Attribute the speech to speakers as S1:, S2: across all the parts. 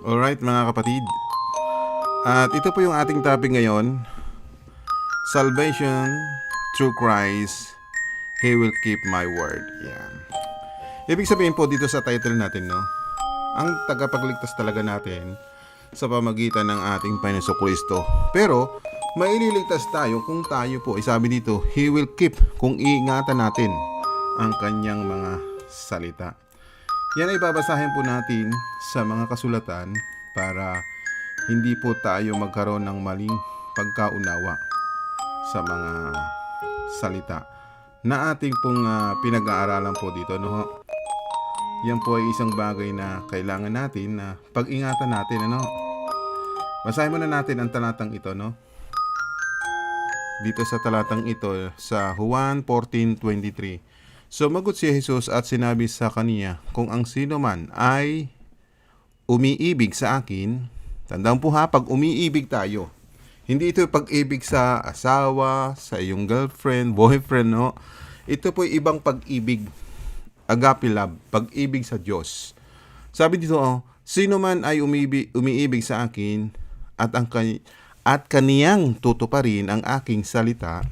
S1: Alright mga kapatid. At ito po yung ating topic ngayon. Salvation through Christ, He will keep my word. Yan. Ibig sabihin po dito sa title natin, no? Ang tagapagligtas talaga natin sa pamagitan ng ating Panginoon Kristo. Pero, maililigtas tayo kung tayo po, eh, sabi dito, He will keep kung iingatan natin ang kanyang mga salita. Yan ay babasahin po natin sa mga kasulatan para hindi po tayo magkaroon ng maling pagkaunawa sa mga salita na ating pong ah, pinag-aaralan po dito. No? Yan po ay isang bagay na kailangan natin na pag-ingatan natin. Ano? Basahin muna natin ang talatang ito. No? Dito sa talatang ito sa Juan 14.23 Sumagot si Jesus at sinabi sa kaniya, Kung ang sino man ay umiibig sa akin, tandaan po ha, pag umiibig tayo, hindi ito pag-ibig sa asawa, sa iyong girlfriend, boyfriend, no? Ito po ibang pag-ibig, agape love, pag-ibig sa Diyos. Sabi dito, oh, sino man ay umibig, umiibig sa akin at ang kani- at kaniyang tutuparin ang aking salita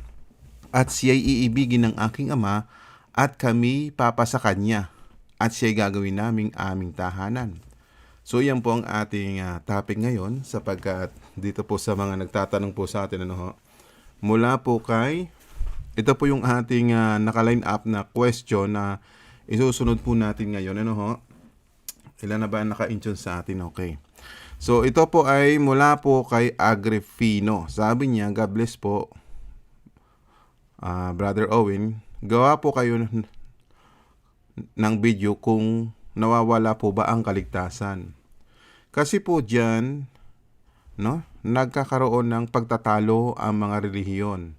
S1: at siya'y iibigin ng aking ama at kami papasa kanya at siya'y gagawin naming aming tahanan. So yan po ang ating ah, topic ngayon sapagkat dito po sa mga nagtatanong po sa atin ano ho, mula po kay ito po yung ating ah, naka-line up na question na isusunod po natin ngayon ano ho. Ilan na ba ang naka-intune sa atin? Okay. So ito po ay mula po kay Agrifino. Sabi niya, God bless po, ah, Brother Owen, gawa po kayo ng video kung nawawala po ba ang kaligtasan. Kasi po dyan, no, nagkakaroon ng pagtatalo ang mga relihiyon.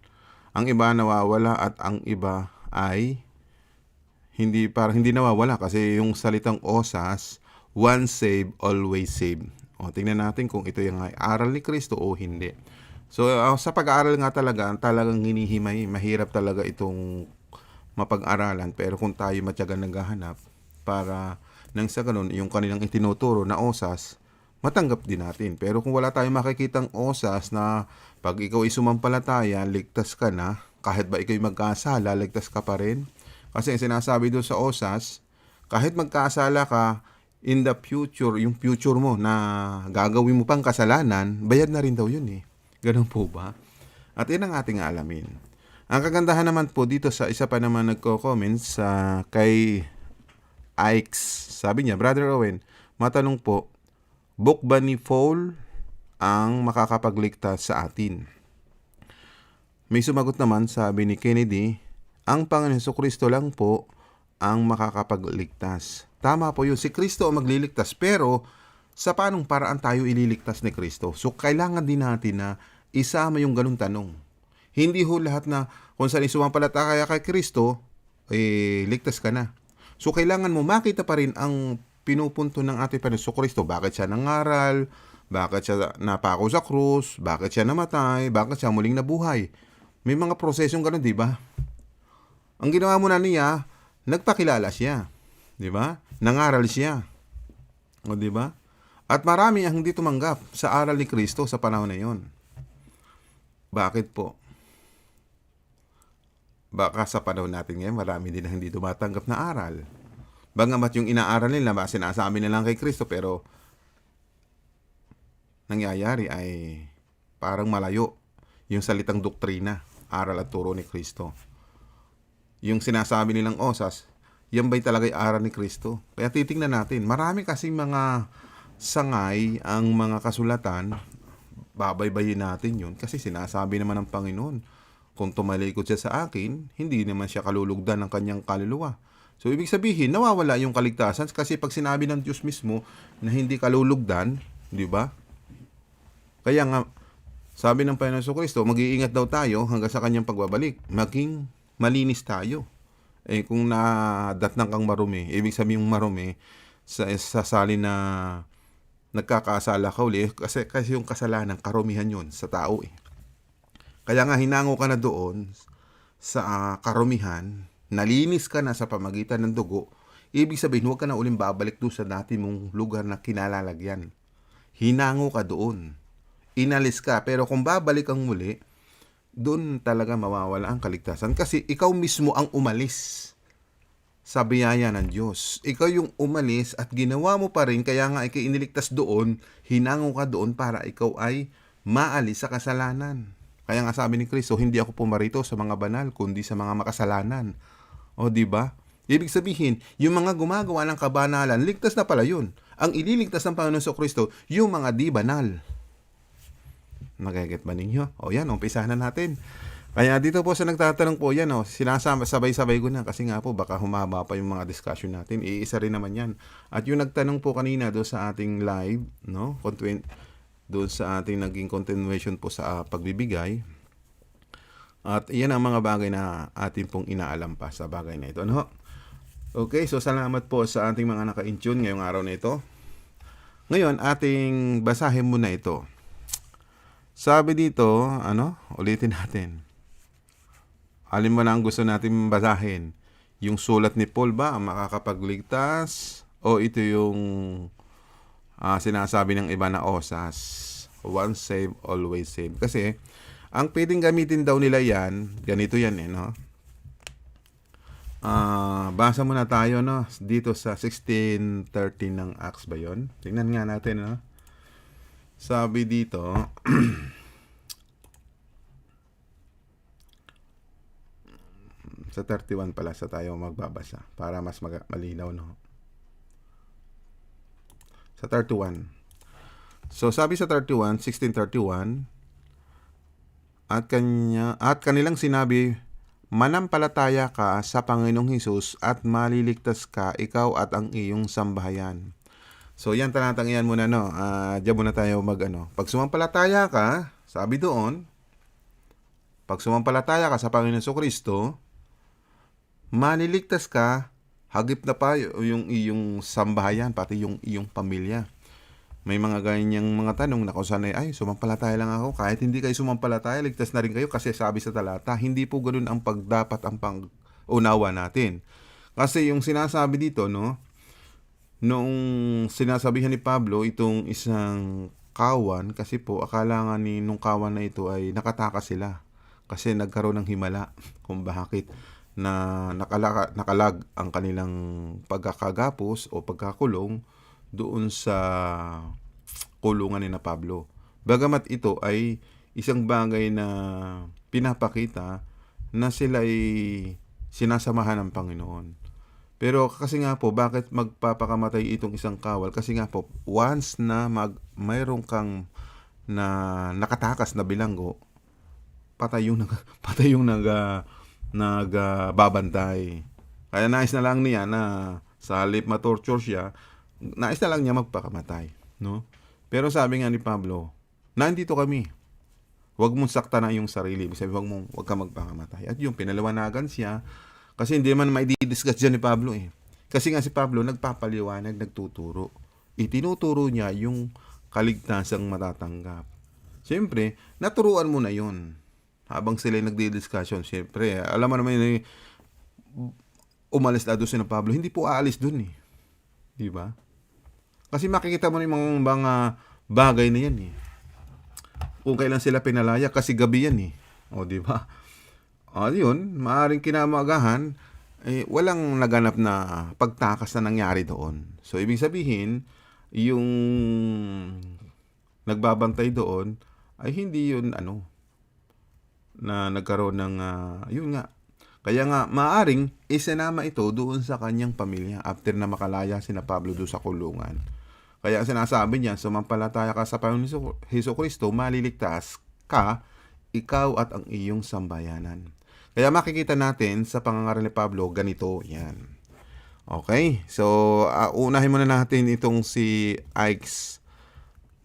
S1: Ang iba nawawala at ang iba ay hindi para hindi nawawala kasi yung salitang osas, once saved, always saved. O tingnan natin kung ito yung aral ni Kristo o hindi. So uh, sa pag-aaral nga talaga, talagang hinihimay, mahirap talaga itong mapag-aralan pero kung tayo matyagang naghahanap para nang sa ganun yung kanilang itinuturo na osas matanggap din natin. Pero kung wala tayong makikitang osas na pag ikaw ay sumampalataya ligtas ka na kahit ba ikaw ay magkasala ligtas ka pa rin. Kasi ang sinasabi doon sa osas kahit magkasala ka in the future yung future mo na gagawin mo pang kasalanan bayad na rin daw yun eh. Ganun po ba? At yun ang ating alamin ang kagandahan naman po dito sa isa pa naman nagko-comment sa kay Ikes. Sabi niya, Brother Owen, matanong po, book ba ni Paul ang makakapagligtas sa atin? May sumagot naman, sabi ni Kennedy, ang Panginoon Hesus Kristo lang po ang makakapagligtas. Tama po yun, si Kristo ang magliligtas, pero sa panong paraan tayo ililigtas ni Kristo? So, kailangan din natin na isama yung ganung tanong. Hindi ho lahat na kung saan isumampalataya kay Kristo, eh, ligtas ka na. So, kailangan mo makita pa rin ang pinupunto ng ating Panginoon Kristo. Bakit siya nangaral? Bakit siya napako sa krus? Bakit siya namatay? Bakit siya muling nabuhay? May mga prosesong ganun, di ba? Ang ginawa muna niya, nagpakilala siya. Di ba? Nangaral siya. O, di ba? At marami ang hindi tumanggap sa aral ni Kristo sa panahon na yon. Bakit po? Baka sa panahon natin ngayon, marami din na hindi tumatanggap na aral. Bangamat yung inaaral nila, ba sinasabi na lang kay Kristo, pero nangyayari ay parang malayo yung salitang doktrina, aral at turo ni Kristo. Yung sinasabi nilang osas, yan ba'y talaga aral ni Kristo? Kaya titingnan natin, marami kasing mga sangay ang mga kasulatan, babaybayin natin yun kasi sinasabi naman ng Panginoon, kung tumalikod siya sa akin, hindi naman siya kalulugdan ng kanyang kaluluwa. So, ibig sabihin, nawawala yung kaligtasan kasi pag sinabi ng Diyos mismo na hindi kalulugdan, di ba? Kaya nga, sabi ng Panginoon sa Kristo, mag-iingat daw tayo hanggang sa kanyang pagbabalik. Maging malinis tayo. Eh, kung nadatnang kang marumi, ibig sabihin yung marumi, sa, sa sali na nagkakasala ka uli, kasi, kasi yung kasalanan, karumihan yun sa tao eh. Kaya nga hinango ka na doon sa ah, karumihan, nalinis ka na sa pamagitan ng dugo, ibig sabihin huwag ka na uling babalik doon sa dati mong lugar na kinalalagyan. hinango ka doon. Inalis ka. Pero kung babalik kang muli, doon talaga mawawala ang kaligtasan. Kasi ikaw mismo ang umalis sa biyaya ng Diyos. Ikaw yung umalis at ginawa mo pa rin, kaya nga ikaw iniligtas doon, hinango ka doon para ikaw ay maalis sa kasalanan. Kaya nga sabi ni Kristo, hindi ako pumarito sa mga banal, kundi sa mga makasalanan. O di ba? Ibig sabihin, yung mga gumagawa ng kabanalan, ligtas na pala yun. Ang ililigtas ng Panginoon sa Kristo, yung mga di banal. Nagaget ba ninyo? O yan, umpisahan na natin. Kaya dito po sa nagtatanong po yan, oh, sinasama, sabay-sabay ko na kasi nga po baka humaba pa yung mga discussion natin. Iisa rin naman yan. At yung nagtanong po kanina do sa ating live, no? Content, doon sa ating naging continuation po sa ah, pagbibigay. At yan ang mga bagay na atin pong inaalam pa sa bagay na ito. Ano? Okay, so salamat po sa ating mga naka-intune ngayong araw na ito. Ngayon, ating basahin muna ito. Sabi dito, ano, ulitin natin. Alin mo na ang gusto natin basahin? Yung sulat ni Paul ba ang makakapagligtas? O ito yung ah, sinasabi ng iba na osas? Once saved, always saved. Kasi, ang pwedeng gamitin daw nila yan, ganito yan eh, no? Ah, basa muna tayo, no? Dito sa 1613 ng Acts ba yun? Tingnan nga natin, no? Sabi dito, sa 31 pala sa tayo magbabasa para mas malinaw no. Sa 31. So sabi sa 31, 1631 at kanya at kanilang sinabi manampalataya ka sa Panginoong Hesus at maliligtas ka ikaw at ang iyong sambahayan. So yan talatang yan muna no. Ah, diyan muna tayo mag ano. Pag sumampalataya ka, sabi doon, pag sumampalataya ka sa Panginoon Hesus Kristo, maliligtas ka, hagip na pa yung iyong sambahayan, pati yung iyong pamilya. May mga ganyang mga tanong na saan ay, ay, sumampalataya lang ako. Kahit hindi kayo sumampalataya, ligtas na rin kayo kasi sabi sa talata, hindi po ganun ang pagdapat ang pang-unawa natin. Kasi yung sinasabi dito, no, noong sinasabihan ni Pablo itong isang kawan, kasi po akala nga ni nung kawan na ito ay nakatakas sila. Kasi nagkaroon ng himala kung bakit na nakala, nakalag ang kanilang pagkakagapos o pagkakulong doon sa kulungan ni na Pablo. Bagamat ito ay isang bagay na pinapakita na sila ay sinasamahan ng Panginoon. Pero kasi nga po, bakit magpapakamatay itong isang kawal? Kasi nga po, once na mag, mayroon kang na nakatakas na bilanggo, patay yung patay yung nag, ah, nag ah, babantay. Kaya nais na lang niya na sa halip ma-torture siya, nais na lang niya magpakamatay, no? Pero sabi nga ni Pablo, nandito kami. Huwag mong sakta na yung sarili. Ibig sabihin, huwag mong huwag ka magpakamatay. At yung pinaliwanagan siya, kasi hindi man may discuss dyan ni Pablo eh. Kasi nga si Pablo nagpapaliwanag, nagtuturo. Itinuturo niya yung kaligtasang matatanggap. Siyempre, naturuan mo na yon habang sila nagdi-discussion. Siyempre, alam mo naman yun, eh, umalis na doon si Pablo. Hindi po aalis doon eh. Di ba? Kasi makikita mo yung mga, mga bagay na yan eh. Kung kailan sila pinalaya, kasi gabi yan eh. O, di ba? O, yun, maaring kinamagahan, eh, walang naganap na pagtakas na nangyari doon. So, ibig sabihin, yung nagbabantay doon, ay hindi yun, ano, na nagkaroon ng, ah, yun nga, kaya nga, maaring isinama ito doon sa kanyang pamilya after na makalaya si na Pablo doon sa kulungan. Kaya sinasabi niya, sumampalataya ka sa Panginoon Heso Kristo, maliligtas ka, ikaw at ang iyong sambayanan. Kaya makikita natin sa pangangaral ni Pablo, ganito yan. Okay, so uh, unahin muna natin itong si Ikes.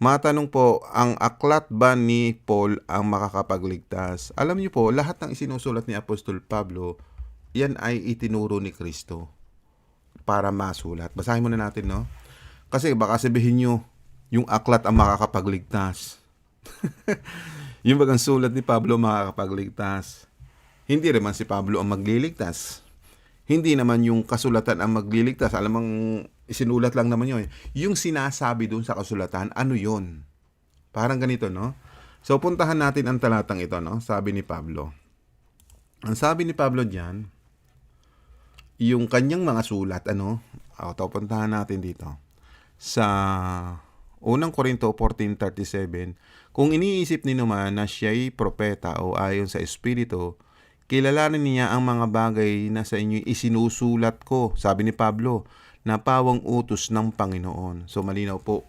S1: Matanong po, ang aklat ba ni Paul ang makakapagligtas? Alam niyo po, lahat ng isinusulat ni Apostol Pablo, yan ay itinuro ni Kristo para masulat. Basahin muna natin, no? Kasi baka sabihin nyo, yung aklat ang makakapagligtas. yung bagang sulat ni Pablo makakapagligtas. Hindi rin man si Pablo ang magliligtas. Hindi naman yung kasulatan ang magliligtas. Alam mong isinulat lang naman yun. Yung sinasabi doon sa kasulatan, ano yun? Parang ganito, no? So, puntahan natin ang talatang ito, no? Sabi ni Pablo. Ang sabi ni Pablo diyan, yung kanyang mga sulat, ano? O, ito, puntahan natin dito. Sa unang Korinto 14.37, kung iniisip ni naman na siya'y propeta o ayon sa Espiritu, kilalanin niya ang mga bagay na sa inyo isinusulat ko, sabi ni Pablo, na pawang utos ng Panginoon. So malinaw po.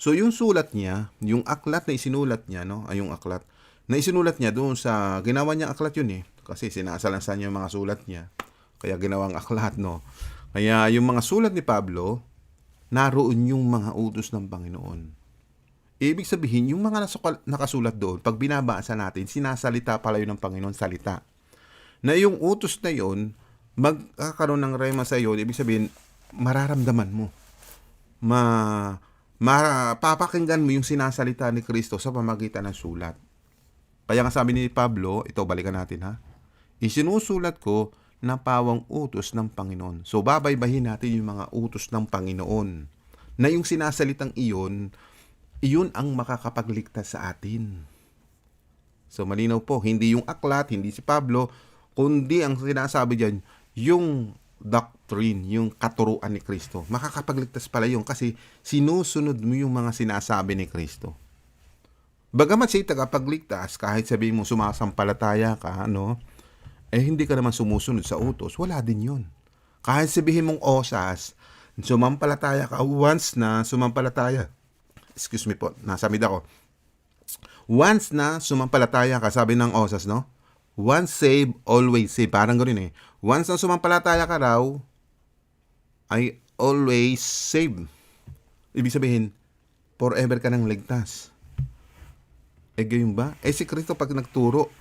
S1: So yung sulat niya, yung aklat na isinulat niya, no? Ay yung aklat na isinulat niya doon sa ginawa niya aklat yun eh. Kasi sinasalansan niya yung mga sulat niya. Kaya ginawang aklat, no? Kaya yung mga sulat ni Pablo, naroon yung mga utos ng Panginoon. Ibig sabihin, yung mga nasukal- nakasulat doon, pag binabasa natin, sinasalita pala yun ng Panginoon salita. Na yung utos na yun, magkakaroon ng rema sa iyo, ibig sabihin, mararamdaman mo. Ma, mapapakinggan mo yung sinasalita ni Kristo sa pamagitan ng sulat. Kaya nga sabi ni Pablo, ito balikan natin ha, isinusulat ko na pawang utos ng Panginoon. So babaybahin natin yung mga utos ng Panginoon. Na yung sinasalitang iyon, iyon ang makakapagligtas sa atin. So malinaw po, hindi yung aklat, hindi si Pablo, kundi ang sinasabi diyan, yung doctrine, yung katuruan ni Kristo. Makakapagligtas pala yun kasi sinusunod mo yung mga sinasabi ni Kristo. Bagamat siya tagapagligtas, kahit sabihin mo sumasampalataya ka, ano, eh hindi ka naman sumusunod sa utos, wala din yun. Kahit sabihin mong osas, sumampalataya ka, once na sumampalataya, excuse me po, nasamid ako, once na sumampalataya ka, sabi ng osas, no? Once saved, always saved. Parang ganoon eh. Once na sumampalataya ka raw, ay always saved. Ibig sabihin, forever ka nang ligtas. Eh, gayon ba? Eh, si Kristo pag nagturo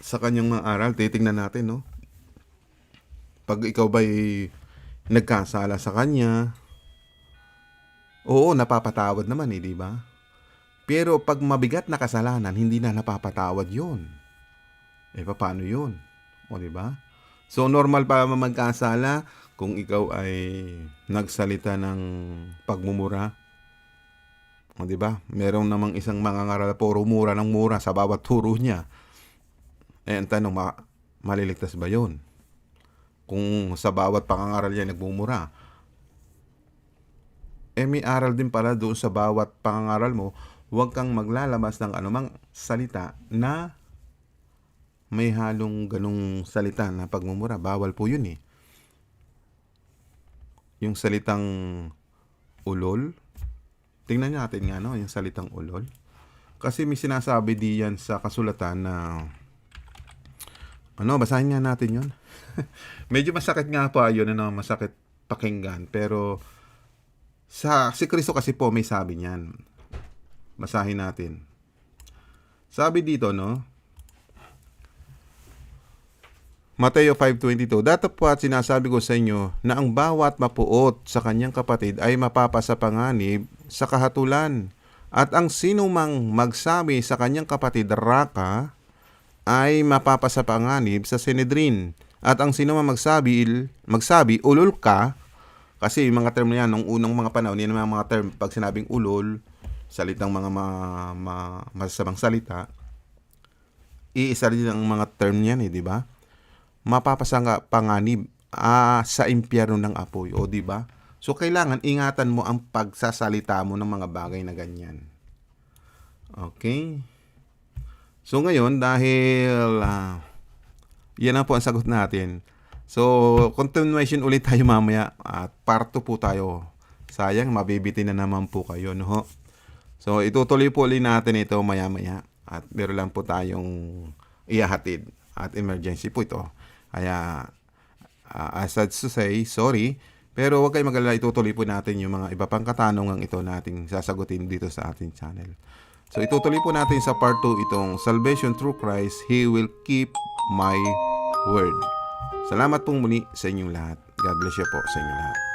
S1: sa kanyang mga aral, titingnan natin, no? Pag ikaw ba'y nagkasala sa kanya, oo, napapatawad naman eh, di ba? Pero pag mabigat na kasalanan, hindi na napapatawad yon. Eh, paano yun? O, di ba? So, normal pa magkasala kung ikaw ay nagsalita ng pagmumura. O, di ba? Meron namang isang mga ngaral, puro mura ng mura sa bawat turo niya. Eh, ang tanong, ma- maliligtas ba yon? Kung sa bawat pangangaral niya nagmumura. Eh, may aral din pala doon sa bawat pangangaral mo, huwag kang maglalabas ng anumang salita na may halong ganong salita na pagmumura. Bawal po yun eh. Yung salitang ulol. Tingnan natin nga no, yung salitang ulol. Kasi may sinasabi diyan sa kasulatan na ano, basahin nga natin yun. Medyo masakit nga po yun, ano, masakit pakinggan. Pero sa si Kristo kasi po may sabi niyan. Basahin natin. Sabi dito, no? Mateo 5.22 Datapwat sinasabi ko sa inyo na ang bawat mapuot sa kanyang kapatid ay mapapasa panganib sa kahatulan. At ang sino mang magsabi sa kanyang kapatid raka ay mapapasa panganib sa Sinedrin. At ang sino mang magsabi, magsabi ulol ka, kasi yung mga term na yan, nung unang mga panahon, yan ang mga term, pag sinabing ulol, salitang mga ma, ma, masasamang salita, iisa rin ang mga term niyan eh, di ba? Mapapasa nga panganib ah, sa impyerno ng apoy, o di ba? So kailangan ingatan mo ang pagsasalita mo ng mga bagay na ganyan. Okay? So ngayon dahil ah, yan ang po ang sagot natin. So, continuation ulit tayo mamaya at part 2 po tayo. Sayang, mabibitin na naman po kayo, no? So, itutuloy po ulit natin ito maya-maya. At meron lang po tayong iyahatid at emergency po ito. Kaya, uh, as sad to say, sorry. Pero huwag kayong magalala, itutuloy po natin yung mga iba pang katanungan ito nating sasagutin dito sa ating channel. So, itutuloy po natin sa part 2 itong Salvation through Christ, He will keep my word. Salamat pong muli sa inyong lahat. God bless you po sa inyong lahat.